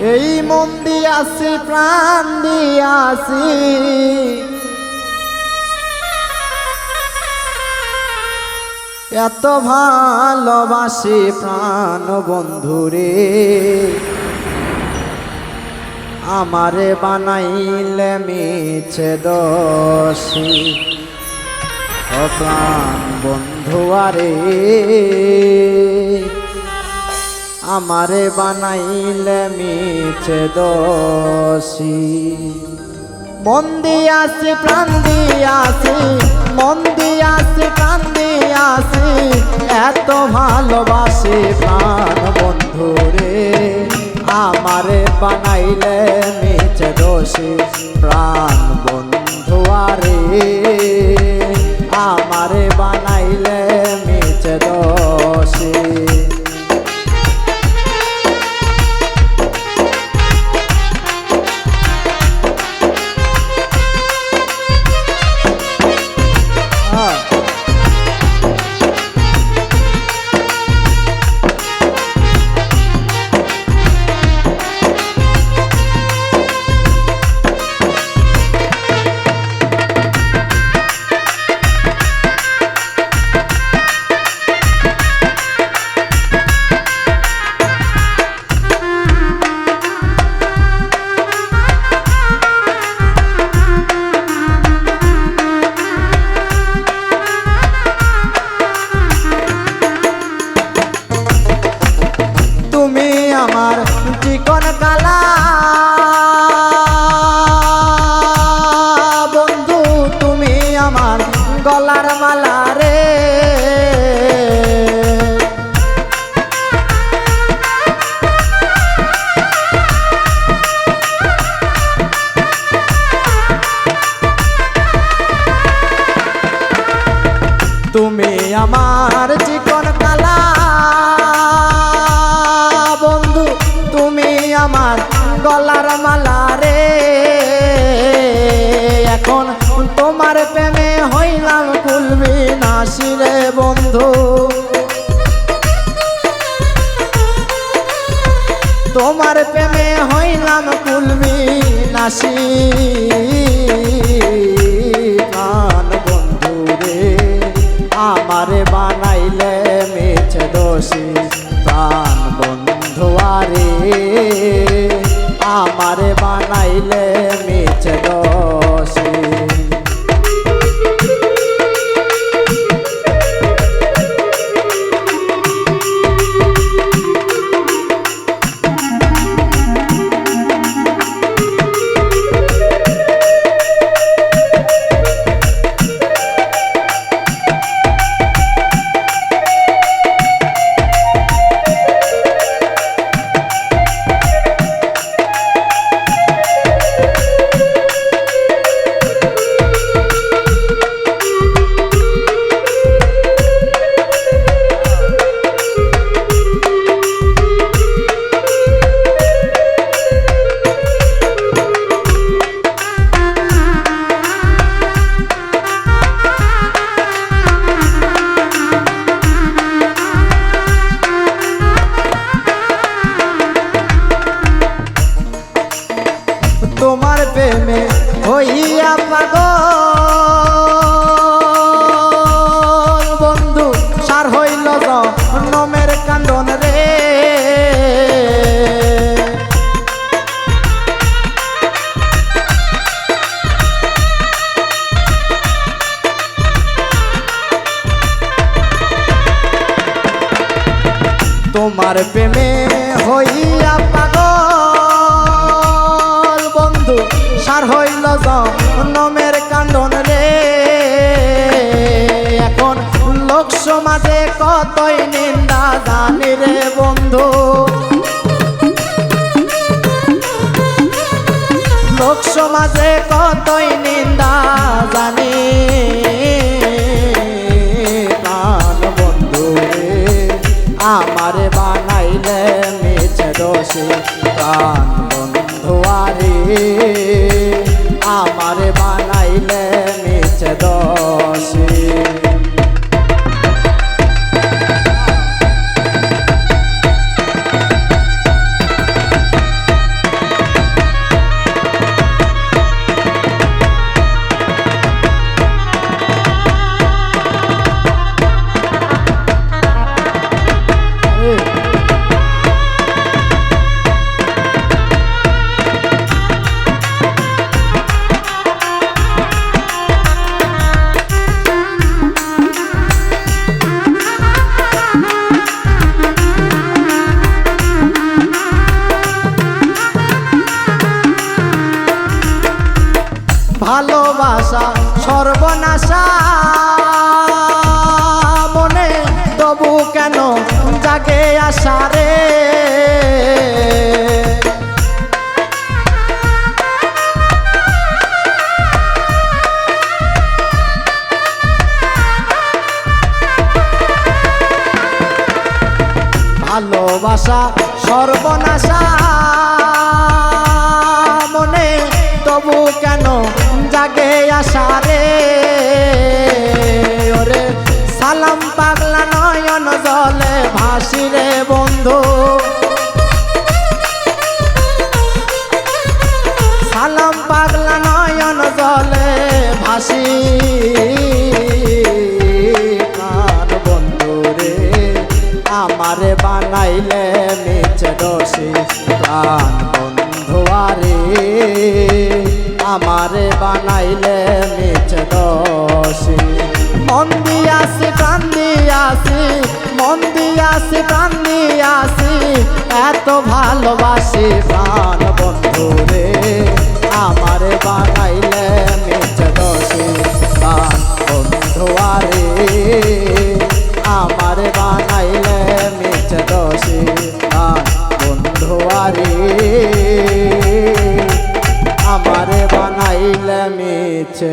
এই মন দিয়াছি, প্রাণ দিয়াছি। এত ভালোবাসি প্রাণ বন্ধুরে আমারে বানাইলে মিছে দোষী। ও প্রাণ বন্ধুয়ারে আমারে বানাইলে মিছে দোষী। মন দিয়াছি, প্রাণ দিয়াছি, মন দিয়াছি, প্রাণ দিয়াছি, এত ভালোবাসি প্রাণ বন্ধুরে আমারে বানাইলে মিছে দোষী প্রাণ বন্ধুয়ারে আমার চিকন কালা। বন্ধু, তুমি আমার গলার মালা রে। এখন তোমার প্রেমে হইলাম কুলবি নাসি রে বন্ধু। তোমার প্রেমে হইলাম কুলবি নাসি আমারে বানাইলে মেছে দোষী প্রাণ বন্ধু আরে। আমারে বানাইলে প্রেমে হইয়া পাগল। বন্ধু সার হইল নমের কান্দন রে। তোমার প্রেমে কতই নিন্দা জানি রে বন্ধু। লোক সমাজে কতই নিন্দা জানি। প্রাণ বন্ধু আমারে বানাইলে মেছে দোষী প্রাণ বন্ধু আরে। আমারে বানাইলে মেছে দোষী। সর্বনাশা। মনে তবু কেন জাগে আশা রে? ভালোবাসা সর্বনাশা। মনে তবু কেন আসারে ওরে সালাম পাগলা নয়ন জলে ভাসি রে বন্ধু। সালাম পাগলা নয়ন জলে ভাসি। আমারে বানাইলে মেচে দোষী প্রাণ বন্ধু আরে। আমারে বানাইলে মেচে দোষী। মন দিয়াছি প্রাণ দিয়াছি মন দিয়াছি প্রাণ দিয়াছি এত ভালোবাসি প্রাণ বন্ধু দোষী